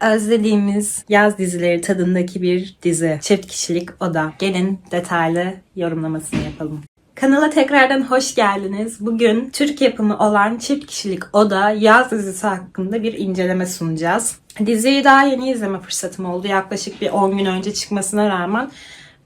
Özlediğimiz yaz dizileri tadındaki bir dizi. Çift kişilik oda. Gelin detaylı yorumlamasını yapalım. Kanala tekrardan hoş geldiniz. Bugün Türk yapımı olan Çift Kişilik Oda yaz dizisi hakkında bir inceleme sunacağız. Diziyi daha yeni izleme fırsatım oldu. Yaklaşık bir 10 gün önce çıkmasına rağmen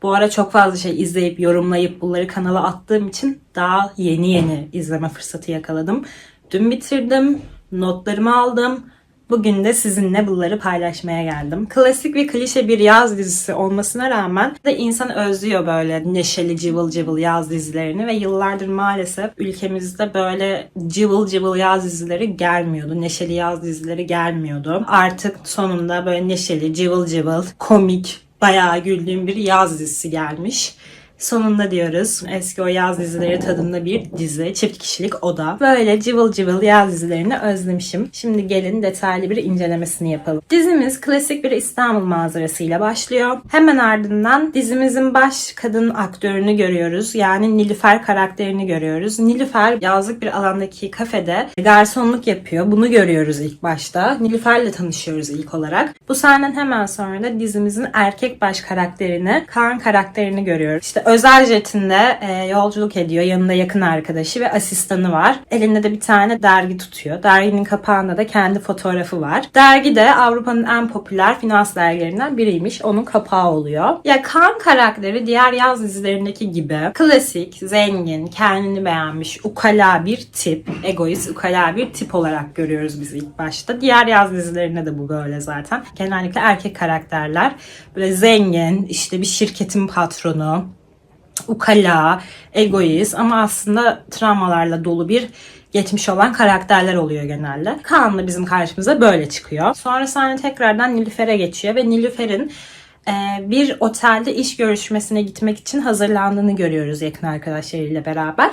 bu ara çok fazla şey izleyip yorumlayıp bunları kanala attığım için daha yeni yeni izleme fırsatı yakaladım. Dün bitirdim, notlarımı aldım. Bugün de sizinle bunları paylaşmaya geldim. Klasik ve klişe bir yaz dizisi olmasına rağmen de insan özlüyor böyle neşeli cıvıl cıvıl yaz dizilerini ve yıllardır maalesef ülkemizde böyle cıvıl cıvıl yaz dizileri gelmiyordu. Neşeli yaz dizileri gelmiyordu. Artık sonunda böyle neşeli, cıvıl cıvıl, komik, bayağı güldüğüm bir yaz dizisi gelmiş. Sonunda diyoruz. Eski o yaz dizileri tadında bir dizi. Çift kişilik oda. Böyle cıvıl cıvıl yaz dizilerini özlemişim. Şimdi gelin detaylı bir incelemesini yapalım. Dizimiz klasik bir İstanbul manzarasıyla başlıyor. Hemen ardından dizimizin baş kadın aktörünü görüyoruz. Yani Nilüfer karakterini görüyoruz. Nilüfer yazlık bir alandaki kafede garsonluk yapıyor. Bunu görüyoruz ilk başta. Nilüfer'le tanışıyoruz ilk olarak. Bu sahneden hemen sonra da dizimizin erkek baş karakterini, Kaan karakterini görüyoruz. İşte özel jetinde e, yolculuk ediyor. Yanında yakın arkadaşı ve asistanı var. Elinde de bir tane dergi tutuyor. Derginin kapağında da kendi fotoğrafı var. Dergi de Avrupa'nın en popüler finans dergilerinden biriymiş. Onun kapağı oluyor. Ya Kaan karakteri diğer yaz dizilerindeki gibi klasik, zengin, kendini beğenmiş, ukala bir tip, egoist, ukala bir tip olarak görüyoruz biz ilk başta. Diğer yaz dizilerinde de bu böyle zaten. Genellikle erkek karakterler böyle zengin, işte bir şirketin patronu, ukala, egoist ama aslında travmalarla dolu bir geçmiş olan karakterler oluyor genelde. Kaan da bizim karşımıza böyle çıkıyor. Sonra sahne tekrardan Nilüfer'e geçiyor ve Nilüfer'in e, bir otelde iş görüşmesine gitmek için hazırlandığını görüyoruz yakın arkadaşlarıyla beraber.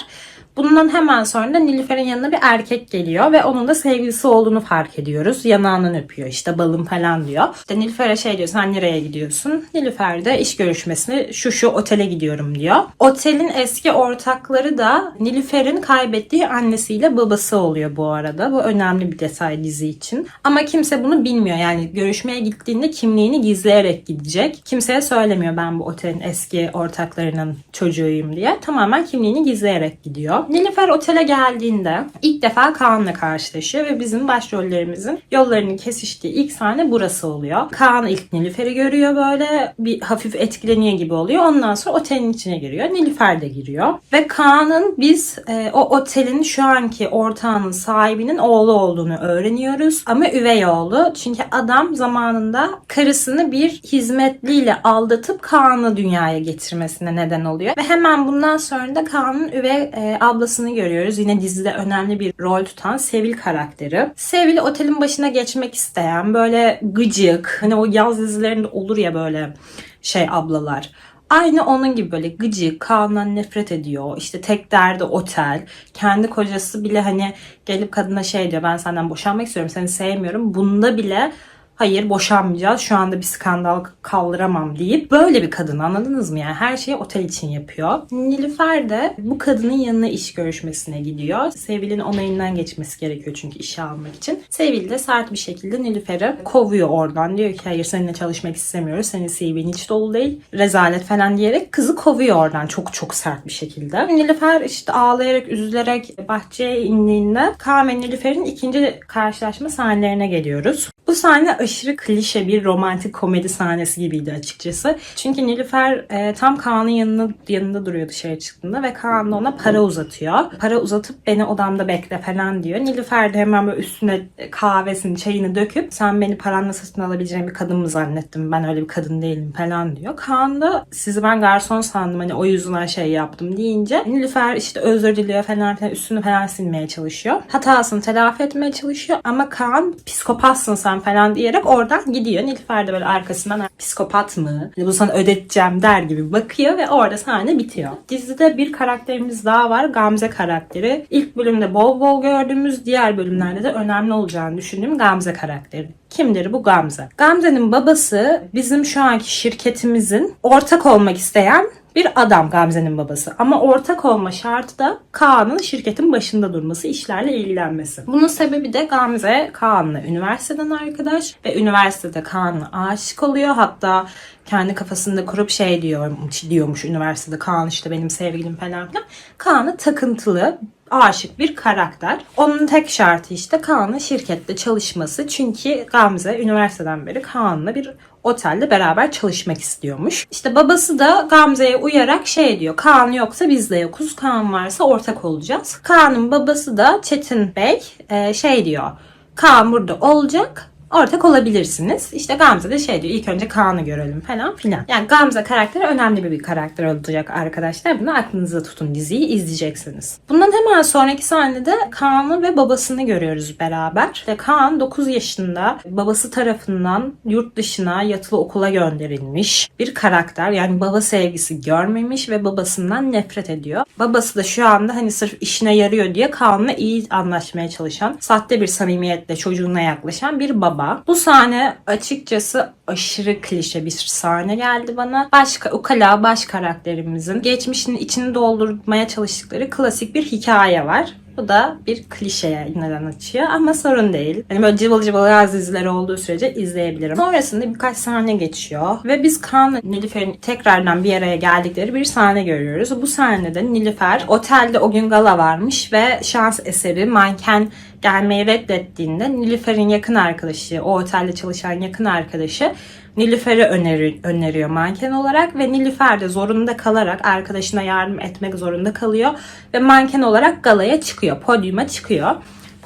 Bundan hemen sonra da Nilüfer'in yanına bir erkek geliyor ve onun da sevgilisi olduğunu fark ediyoruz. Yanağından öpüyor işte balım falan diyor. İşte Nilüfer'e şey diyor sen nereye gidiyorsun? Nilüfer de iş görüşmesine şu şu otele gidiyorum diyor. Otelin eski ortakları da Nilüfer'in kaybettiği annesiyle babası oluyor bu arada. Bu önemli bir detay dizi için. Ama kimse bunu bilmiyor. Yani görüşmeye gittiğinde kimliğini gizleyerek gidecek. Kimseye söylemiyor ben bu otelin eski ortaklarının çocuğuyum diye. Tamamen kimliğini gizleyerek gidiyor. Nilüfer otele geldiğinde ilk defa Kaan'la karşılaşıyor ve bizim başrollerimizin yollarının kesiştiği ilk sahne burası oluyor. Kaan ilk Nilüfer'i görüyor böyle bir hafif etkileniyor gibi oluyor. Ondan sonra otelin içine giriyor. Nilüfer de giriyor. Ve Kaan'ın biz e, o otelin şu anki ortağının sahibinin oğlu olduğunu öğreniyoruz. Ama üvey oğlu. Çünkü adam zamanında karısını bir hizmetliyle aldatıp Kaan'ı dünyaya getirmesine neden oluyor. Ve hemen bundan sonra da Kaan'ın üvey e, ablasını görüyoruz. Yine dizide önemli bir rol tutan Sevil karakteri. Sevil otelin başına geçmek isteyen böyle gıcık hani o yaz dizilerinde olur ya böyle şey ablalar. Aynı onun gibi böyle gıcık, Kaan'dan nefret ediyor. İşte tek derdi otel. Kendi kocası bile hani gelip kadına şey diyor ben senden boşanmak istiyorum seni sevmiyorum. Bunda bile hayır boşanmayacağız şu anda bir skandal kaldıramam deyip böyle bir kadın anladınız mı yani her şeyi otel için yapıyor. Nilüfer de bu kadının yanına iş görüşmesine gidiyor. Sevil'in onayından geçmesi gerekiyor çünkü işe almak için. Sevil de sert bir şekilde Nilüfer'i kovuyor oradan. Diyor ki hayır seninle çalışmak istemiyoruz. Senin CV'nin hiç dolu değil. Rezalet falan diyerek kızı kovuyor oradan çok çok sert bir şekilde. Nilüfer işte ağlayarak üzülerek bahçeye indiğinde Kaan Nilüfer'in ikinci karşılaşma sahnelerine geliyoruz. Bu sahne aşırı klişe bir romantik komedi sahnesi gibiydi açıkçası. Çünkü Nilüfer e, tam Kaan'ın yanında, yanında duruyor dışarı çıktığında ve Kaan da ona para uzatıyor. Para uzatıp beni odamda bekle falan diyor. Nilüfer de hemen böyle üstüne kahvesini, çayını döküp sen beni paranla satın alabileceğin bir kadın mı zannettin? Ben öyle bir kadın değilim falan diyor. Kaan da sizi ben garson sandım hani o yüzden şey yaptım deyince Nilüfer işte özür diliyor falan filan üstünü falan silmeye çalışıyor. Hatasını telafi etmeye çalışıyor ama Kaan psikopatsın sen falan diyerek oradan gidiyor. Nilüfer de böyle arkasından psikopat mı? Hani bu sana ödeteceğim der gibi bakıyor ve orada sahne bitiyor. Dizide bir karakterimiz daha var. Gamze karakteri. İlk bölümde bol bol gördüğümüz diğer bölümlerde de önemli olacağını düşündüğüm Gamze karakteri. Kimdir bu Gamze? Gamze'nin babası bizim şu anki şirketimizin ortak olmak isteyen bir adam Gamze'nin babası. Ama ortak olma şartı da Kaan'ın şirketin başında durması, işlerle ilgilenmesi. Bunun sebebi de Gamze Kaan'la üniversiteden arkadaş ve üniversitede Kaan'la aşık oluyor. Hatta kendi kafasında kurup şey diyormuş, diyormuş üniversitede Kaan işte benim sevgilim falan filan. Kaan'a takıntılı aşık bir karakter. Onun tek şartı işte Kaan'ın şirkette çalışması. Çünkü Gamze üniversiteden beri Kaan'la bir otelde beraber çalışmak istiyormuş. İşte babası da Gamze'ye uyarak şey diyor. Kaan yoksa biz de yokuz. Kaan varsa ortak olacağız. Kaan'ın babası da Çetin Bey e, şey diyor. Kaan burada olacak ortak olabilirsiniz. İşte Gamze de şey diyor ilk önce Kaan'ı görelim falan filan. Yani Gamze karakteri önemli bir, karakter olacak arkadaşlar. Bunu aklınızda tutun diziyi izleyeceksiniz. Bundan hemen sonraki sahnede Kaan'ı ve babasını görüyoruz beraber. İşte Kaan 9 yaşında babası tarafından yurt dışına yatılı okula gönderilmiş bir karakter. Yani baba sevgisi görmemiş ve babasından nefret ediyor. Babası da şu anda hani sırf işine yarıyor diye Kaan'la iyi anlaşmaya çalışan, sahte bir samimiyetle çocuğuna yaklaşan bir baba. Bu sahne açıkçası aşırı klişe bir sahne geldi bana. Başka ukala baş karakterimizin geçmişinin içini doldurmaya çalıştıkları klasik bir hikaye var. Bu da bir klişeye neden açıyor ama sorun değil. Hani böyle cıvıl cıvıl yaz dizileri olduğu sürece izleyebilirim. Sonrasında birkaç sahne geçiyor ve biz Kaan'la Nilüfer'in tekrardan bir araya geldikleri bir sahne görüyoruz. Bu sahnede Nilüfer otelde o gün gala varmış ve şans eseri manken gelmeyi reddettiğinde Nilüfer'in yakın arkadaşı, o otelde çalışan yakın arkadaşı Nilüfer'i öneri, öneriyor manken olarak ve Nilüfer de zorunda kalarak arkadaşına yardım etmek zorunda kalıyor ve manken olarak galaya çıkıyor, podyuma çıkıyor.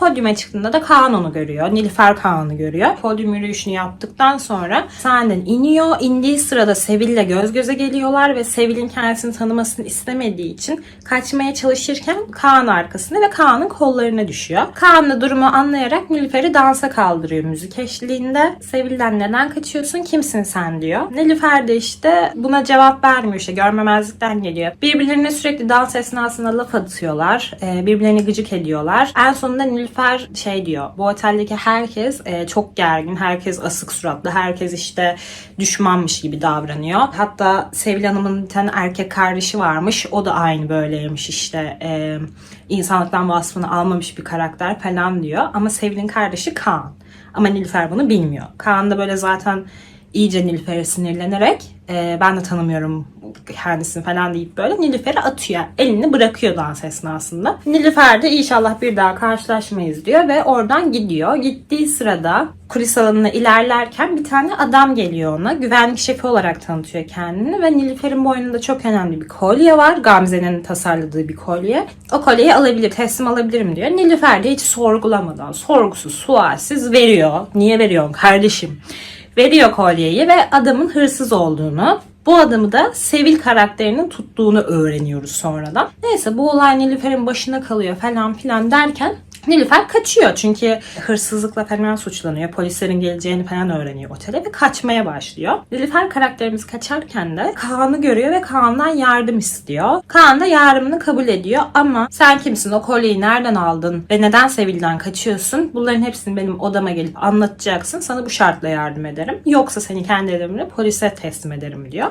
Podyuma çıktığında da Kaan onu görüyor. Nilüfer Kaan'ı görüyor. Podyum yürüyüşünü yaptıktan sonra sahneden iniyor. İndiği sırada Sevil'le göz göze geliyorlar ve Sevil'in kendisini tanımasını istemediği için kaçmaya çalışırken Kaan arkasında ve Kaan'ın kollarına düşüyor. Kaan da durumu anlayarak Nilüfer'i dansa kaldırıyor müzik eşliğinde. Sevil'den neden kaçıyorsun? Kimsin sen diyor. Nilüfer de işte buna cevap vermiyor işte görmemezlikten geliyor. Birbirlerine sürekli dans esnasında laf atıyorlar. Ee, Birbirlerini gıcık ediyorlar. En sonunda Nilüfer şey diyor. Bu oteldeki herkes e, çok gergin. Herkes asık suratlı. Herkes işte düşmanmış gibi davranıyor. Hatta Sevil Hanım'ın bir tane erkek kardeşi varmış. O da aynı böyleymiş işte. E, insanlıktan vasfını almamış bir karakter falan diyor. Ama Sevil'in kardeşi Kaan. Ama Nilüfer bunu bilmiyor. Kaan da böyle zaten iyice Nilüfer'e sinirlenerek e, ben de tanımıyorum kendisini falan deyip böyle Nilüfer'e atıyor. Elini bırakıyor dans esnasında. Nilüfer de inşallah bir daha karşılaşmayız diyor ve oradan gidiyor. Gittiği sırada kulis alanına ilerlerken bir tane adam geliyor ona. Güvenlik şefi olarak tanıtıyor kendini ve Nilüfer'in boynunda çok önemli bir kolye var. Gamze'nin tasarladığı bir kolye. O kolyeyi alabilir, teslim alabilirim diyor. Nilüfer de hiç sorgulamadan, sorgusuz, sualsiz veriyor. Niye veriyorsun kardeşim? Veriyor kolyeyi ve adamın hırsız olduğunu, bu adamı da Sevil karakterinin tuttuğunu öğreniyoruz sonradan. Neyse bu olay Nilüfer'in başına kalıyor falan filan derken Nilüfer kaçıyor çünkü hırsızlıkla falan suçlanıyor. Polislerin geleceğini falan öğreniyor otele ve kaçmaya başlıyor. Nilüfer karakterimiz kaçarken de Kaan'ı görüyor ve Kaan'dan yardım istiyor. Kaan da yardımını kabul ediyor ama sen kimsin? O kolyeyi nereden aldın? Ve neden Sevil'den kaçıyorsun? Bunların hepsini benim odama gelip anlatacaksın. Sana bu şartla yardım ederim. Yoksa seni kendi elimle polise teslim ederim diyor.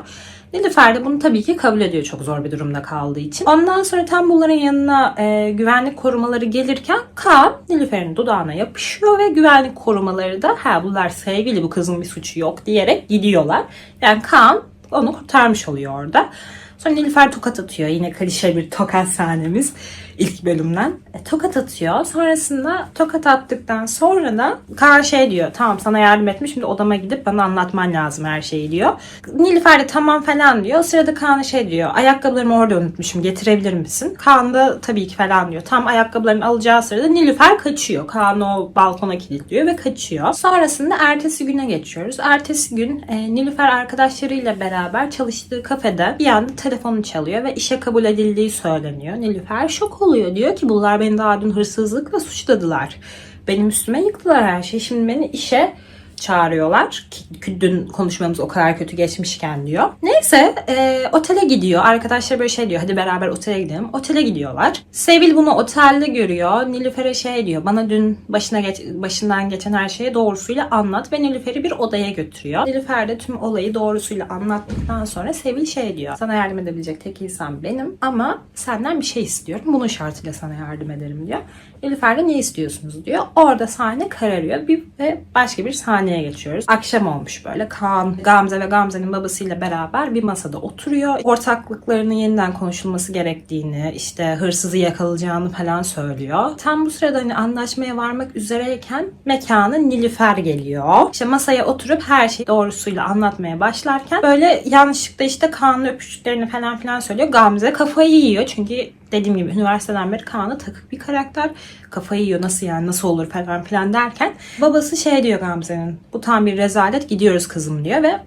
Nilüfer de bunu tabii ki kabul ediyor çok zor bir durumda kaldığı için. Ondan sonra tam bunların yanına e, güvenlik korumaları gelirken Kaan Nilüfer'in dudağına yapışıyor ve güvenlik korumaları da ha bunlar sevgili bu kızın bir suçu yok diyerek gidiyorlar. Yani Kaan onu kurtarmış oluyor orada. Sonra Nilüfer tokat atıyor. Yine klişe bir tokat sahnemiz ilk bölümden. E, tokat atıyor. Sonrasında tokat attıktan sonra da Kaan şey diyor. Tamam sana yardım etmiş. Şimdi odama gidip bana anlatman lazım her şeyi diyor. Nilüfer de tamam falan diyor. O sırada Kaan şey diyor. Ayakkabılarımı orada unutmuşum. Getirebilir misin? Kaan da tabii ki falan diyor. Tam ayakkabılarını alacağı sırada Nilüfer kaçıyor. Kaan o balkona kilitliyor ve kaçıyor. Sonrasında ertesi güne geçiyoruz. Ertesi gün e, Nilüfer arkadaşlarıyla beraber çalıştığı kafede bir anda telefonu çalıyor ve işe kabul edildiği söyleniyor. Nilüfer şok oluyor. Diyor ki bunlar beni daha dün hırsızlıkla suçladılar. Benim üstüme yıktılar her şeyi. Şimdi beni işe çağırıyorlar. Dün konuşmamız o kadar kötü geçmişken diyor. Neyse e, otele gidiyor. Arkadaşlar böyle şey diyor. Hadi beraber otele gidelim. Otele gidiyorlar. Sevil bunu otelde görüyor. Nilüfer'e şey diyor. Bana dün başına geç, başından geçen her şeyi doğrusuyla anlat. Ve Nilüfer'i bir odaya götürüyor. Nilüfer de tüm olayı doğrusuyla anlattıktan sonra Sevil şey diyor. Sana yardım edebilecek tek insan benim. Ama senden bir şey istiyorum. Bunun şartıyla sana yardım ederim diyor. Nilüfer de ne istiyorsunuz diyor. Orada sahne kararıyor. Bir, ve başka bir sahneye geçiyoruz. Akşam olmuş böyle. Kaan, Gamze ve Gamze'nin babasıyla beraber bir masada oturuyor. Ortaklıklarının yeniden konuşulması gerektiğini, işte hırsızı yakalayacağını falan söylüyor. Tam bu sırada hani anlaşmaya varmak üzereyken mekana Nilüfer geliyor. İşte masaya oturup her şeyi doğrusuyla anlatmaya başlarken böyle yanlışlıkla işte Kaan'la öpüştüklerini falan filan söylüyor. Gamze kafayı yiyor çünkü dediğim gibi üniversiteden beri Kaan'a takık bir karakter. Kafayı yiyor nasıl yani nasıl olur falan filan derken babası şey diyor Gamze'nin bu tam bir rezalet gidiyoruz kızım diyor ve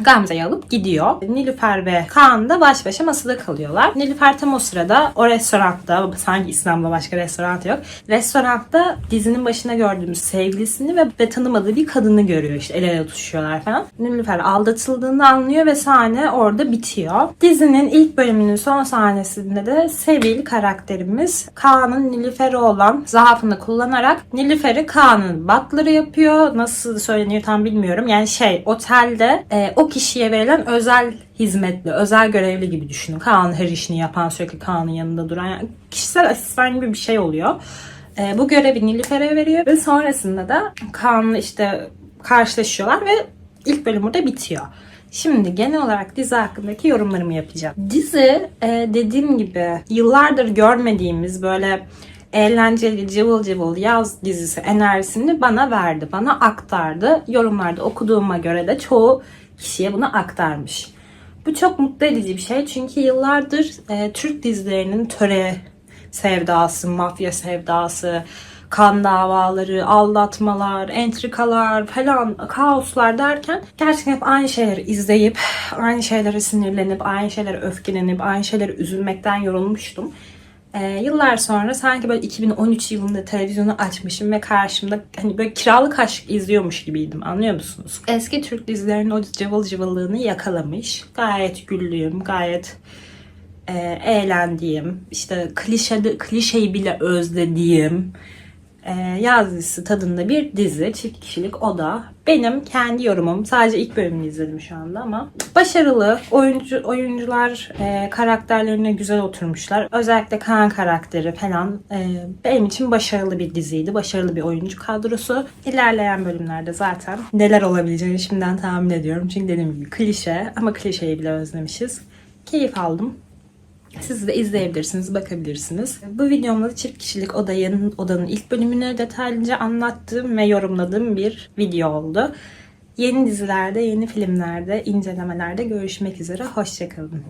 Gamze'yi alıp gidiyor. Nilüfer ve Kaan da baş başa masada kalıyorlar. Nilüfer tam o sırada o restoranda, sanki İslam'da başka restoran yok. Restoranda dizinin başına gördüğümüz sevgilisini ve, ve tanımadığı bir kadını görüyor. İşte el ele tutuşuyorlar falan. Nilüfer aldatıldığını anlıyor ve sahne orada bitiyor. Dizinin ilk bölümünün son sahnesinde de Sevil karakterimiz Kaan'ın Nilüfer'e olan zaafını kullanarak Nilüfer'i Kaan'ın butler'ı yapıyor. Nasıl söyleniyor tam bilmiyorum. Yani şey otelde e, o kişiye verilen özel hizmetli, özel görevli gibi düşünün. Kaan her işini yapan, sürekli Kaan'ın yanında duran, yani kişisel asistan gibi bir şey oluyor. E, bu görevi Nilüfer'e veriyor ve sonrasında da Kaan'la işte karşılaşıyorlar ve ilk bölüm burada bitiyor. Şimdi genel olarak dizi hakkındaki yorumlarımı yapacağım. Dizi e, dediğim gibi yıllardır görmediğimiz böyle eğlenceli cıvıl cıvıl yaz dizisi enerjisini bana verdi. Bana aktardı. Yorumlarda okuduğuma göre de çoğu kişiye bunu aktarmış. Bu çok mutlu edici bir şey çünkü yıllardır e, Türk dizilerinin töre sevdası, mafya sevdası, kan davaları, aldatmalar, entrikalar falan, kaoslar derken gerçekten hep aynı şeyleri izleyip, aynı şeylere sinirlenip, aynı şeylere öfkelenip, aynı şeylere üzülmekten yorulmuştum. Ee, yıllar sonra sanki böyle 2013 yılında televizyonu açmışım ve karşımda hani böyle kiralık aşk izliyormuş gibiydim anlıyor musunuz? Eski Türk dizilerinin o cıvıl cıvıllığını yakalamış. Gayet güldüğüm, gayet e, eğlendiğim, işte klişe, klişeyi bile özlediğim e, yaz dizisi tadında bir dizi. Çift kişilik o da. Benim kendi yorumum. Sadece ilk bölümünü izledim şu anda ama. Başarılı. Oyuncu, oyuncular e, karakterlerine güzel oturmuşlar. Özellikle Kaan karakteri falan e, benim için başarılı bir diziydi. Başarılı bir oyuncu kadrosu. İlerleyen bölümlerde zaten neler olabileceğini şimdiden tahmin ediyorum. Çünkü dediğim gibi klişe ama klişeyi bile özlemişiz. Keyif aldım. Siz de izleyebilirsiniz, bakabilirsiniz. Bu videomda da çift kişilik odanın, odanın ilk bölümünü detaylıca anlattığım ve yorumladığım bir video oldu. Yeni dizilerde, yeni filmlerde, incelemelerde görüşmek üzere. Hoşçakalın.